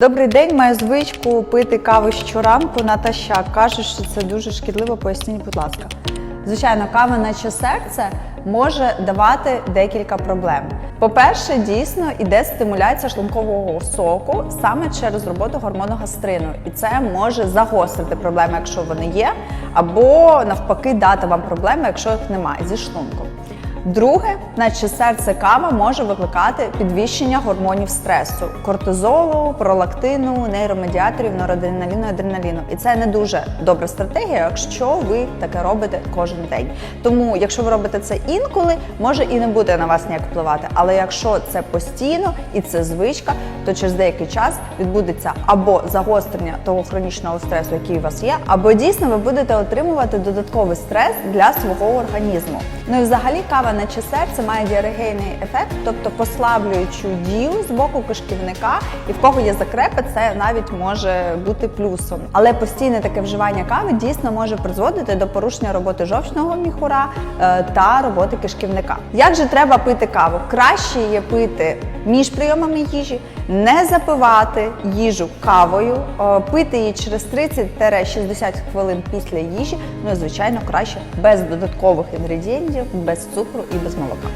Добрий день, маю звичку пити каву щоранку натощак. Кажуть, що це дуже шкідливо. Поясніть, будь ласка. Звичайно, кава наче серце може давати декілька проблем. По-перше, дійсно іде стимуляція шлункового соку саме через роботу гормону гастрину, і це може загострити проблеми, якщо вони є, або навпаки дати вам проблеми, якщо їх немає зі шлунком. Друге, наче серце кава може викликати підвищення гормонів стресу, кортизолу, пролактину, нейромедіаторів, норадреналіну, адреналіну. І це не дуже добра стратегія, якщо ви таке робите кожен день. Тому, якщо ви робите це інколи, може і не буде на вас ніяк впливати. Але якщо це постійно і це звичка, то через деякий час відбудеться або загострення того хронічного стресу, який у вас є, або дійсно ви будете отримувати додатковий стрес для свого організму. Ну і взагалі кава наче серце має діарегейний ефект, тобто послаблюючу дію з боку кишківника, і в кого є закрепи, це навіть може бути плюсом. Але постійне таке вживання кави дійсно може призводити до порушення роботи жовчного міхура е, та роботи кишківника. Як же треба пити каву? Краще є пити між прийомами їжі, не запивати їжу кавою, е, пити її через 30-60 хвилин після їжі. Ну і звичайно краще без додаткових інгредієнтів, без цукру і без молока.